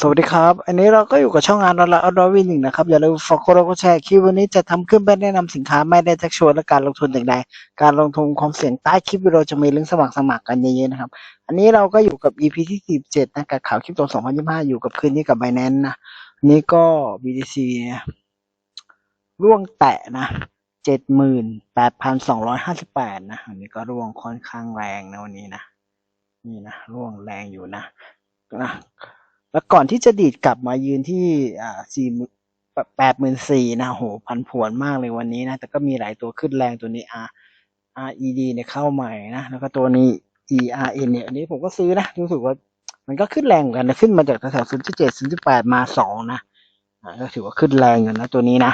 สวัสดีครับ อันนี้เราก็อยู่กับช่องงานออนไลน์ออนไลน์วินหนึ่งนะครับ อย่าลืมฝากกดไลค์กดแชร์คลิปวันนี้จะทำขึ้นเพื่อแนะนำสินค้าไม่ได้ชักชวนและการลงทุนอย่างใดการลงทุนความเสี่ยงใต้คลิปวิดีโอจะมีลิงก์สมัครสมัครกันเยอะๆนะครับ อันนี้เราก็อยู่กับ EP ที่17นะกับข่าวคลิปโต2025 อยู่กับคืนนี้กับ Binance นะนนี้ก็ BTC เนี่ยร่วงแตะนะ 78,258 นะอันนี้ก็ร่วงค่อนข้างแรงนะวันนี้นะ นี่นะร่วงแรงอยู่นะนะ แล้วก่อนที่จะดีดกลับมายืนที่อ่าสี่แปดหมื่นสี่นะโหพันผวนมากเลยวันนี้นะ แต่ก็มีหลายตัวขึ้นแรงตัวนี้ R RED เนี่ยเข้าใหม่นะ แล้วก็ตัวนี้ ERN เนี่ยอันนี้ผมก็ซื้อนะ รู้สึกว่ามันก็ขึ้นแรงเหมือนกันนะขึ้นมาจากแถวศูนย์จุดเจ็ดศูนย์จุดแปดมาสองนะก็ถือว่าขึ้นแรงอยู่นะตัวนี้นะ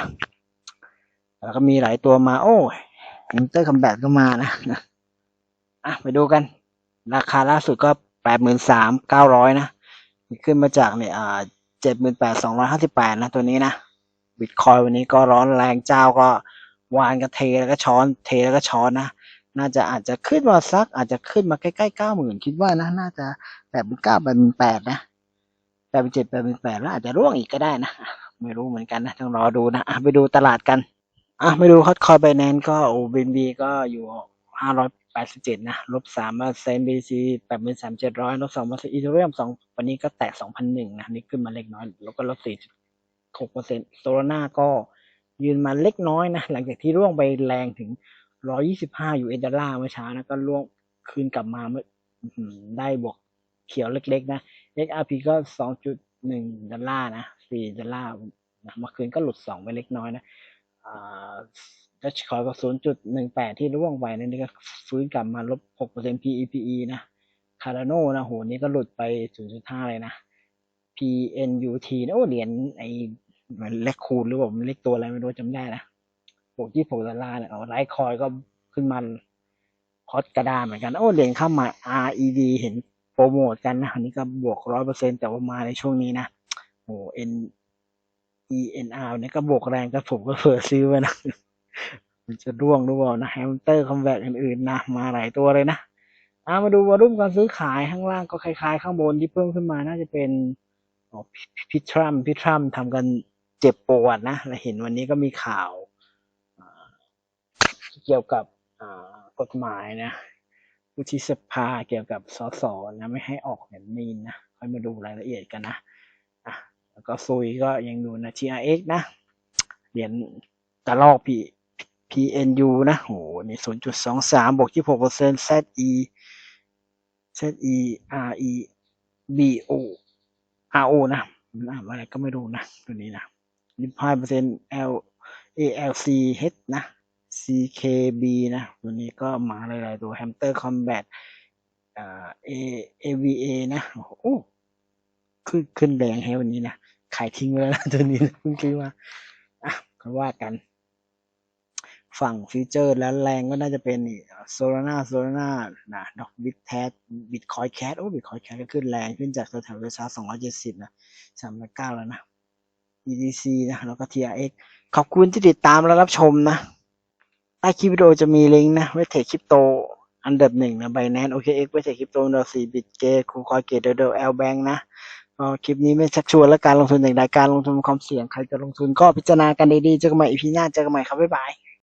แล้วก็มีหลายตัวมา โอ้ยเอ็นเตอร์คัมแบทก็มานะอะไปดูกัน ราคาล่าสุดก็แปดหมื่นสามเก้าร้อยนะ ขึ้นมาจากเนี่ยอ่าเจ็ดหมื่นแปดสองร้อยห้าสิบแปดนะตัวนี้นะบิตคอยวันนี้ก็ร้อนแรงเจ้าก็วานก็เทแล้วก็ช้อน เทแล้วก็ช้อนนะน่าจะอาจจะขึ้นมาสัก อาจจะขึ้นมาใกล้ๆเก้าหมื่นคิดว่านะน่าจะแปดเป็นเก้าแปดเป็นแปดนะแปดเป็นเจ็ดแปดเป็นแปดแล้วอาจจะร่วงอีกก็ได้นะไม่รู้เหมือนกันนะต้องรอดูนะไปดูตลาดกันอะไปดูฮอตคอยไบแนนก็โอ้บนบีก็อยู่ห้าร้อย แปดสิบเจ็ดนะลบสามเปอร์เซ็นบีซีแปดหมื่นสามเจ็ดร้อยลบสองเปอร์เซ็นต์อีเทเรียมสองวันนี้ก็แตะสองพันหนึ่งนะนี่ขึ้นมาเล็กน้อย แล้วก็ลบสี่หกเปอร์เซ็นต์โซลาร่าก็ยืนมาเล็กน้อยนะ หลังจากที่ร่วงไปแรงถึงร้อยี่สิบห้ายูเอดอลลาร์เมื่อเช้านะก็ร่วงคืนกลับมาเมื่ออื้อหือได้บวกเขียวเล็กๆนะ XRP ก็สองจุดหนึ่งดอลลาร์นะสี่ดอลลาร์นะเมื่อคืนก็หลุดสองไปเล็กน้อยนะอ่า ดัชคอยก็ศูนย์จุดหนึ่งแปดที่ร่วงไปนั่นนี่ก็ฟื้นกลับมาลบหกเปอร์เซ็นต์ PEPE นะคาร์โนนะโหนี่ก็หลุดไปศูนย์จุดห้าเลยนะ PNUT นะโอ้เหรียญไอ้มันเลขคูณหรือเปล่ามันเลขตัวอะไรไม่รู้จำได้นะบวกยี่สิบดอลลาร์เนี่ยเอาไลท์คอยก็ขึ้นมาพอดกระดานเหมือนกัน โอ้เหรียญเข้ามา RED เห็นโปรโมทกันนะอันนี้ก็บวกร้อยเปอร์เซ็นแต่ว่ามาในช่วงนี้นะโอ้ N ENR เนี่ยก็บวกแรงก็ผมก็เผื่อซื้อไว้นะ มันจะร่วงหรือเปล่านะแฮมสเตอร์คอมแบทอื่นๆนะมาหลายตัวเลยนะอามาดูวอลุ่มการซื้อขายข้างล่างก็คล้ายๆ ข้างบนที่เพิ่มขึ้นมาน่าจะเป็นพิทรัมพิทรัมทำกันเจ็บปวดนะและเห็นวันนี้ก็มีข่าวเกี่ยวกับกฎหมายนะวุฒิสภาเกี่ยวกับสสนะไม่ให้ออกเหรียญมีนนะค่อยมาดูรายละเอียดกันนะอะแล้วก็ซุยก็ยังดูนะ TRX นะเหรียญกระลอก P PNU นะโหนี่ศูนย์จุดสองสามบวกยี่หกเปอร์เซ็นต์ ZE ZE RE BO RO นะมันอ่านอะไรก็ไม่รู้นะ ตัวนี้นะยี่ห้าเปอร์เซ็นต์ L ALC H นะ CKB นะ ตัวนี้ก็มาหลายๆตัว Hamster Combat เอ่า A AVA นะโอ้ขึ้นขึ้นแรงให้วันนี้นะ ขายทิ้งไว้แล้วนะตัวนี้นะเพิ่งซื้อมาอะก็ว่ากัน ฝั่งฟีเจอร์แล้วแรงก็น่าจะเป็นโซลาร่าโซลาร่านะดอกบิตแทสบิตคอยแคทโอ้บิตคอยแคทก็ขึ้นแรงขึ้นจากแถวๆราคาสองร้อยเจ็ดสิบนะสามร้อยเก้าแล้วนะ EDC นะแล้วก็ TRX ขอบคุณที่ติดตามและรับชมนะ ใต้คลิปวิดีโอจะมีลิงก์นะไว้เทรดคริปโตอันดับหนึ่งนะ Binance OKX ไว้เวทรดคริปโตอันดับสี่บิตเกตคูคอยเกตเดลเอลแบงนะก็คลิปนี้ไม่ชักชวนและการลงทุนอย่างใดการลงทุนความเสี่ยงใครจะลงทุนก็พิจารณากันดีๆเจอกันใหม่อีพีหน้าเจอกันใหม่ครับบ๊ายบาย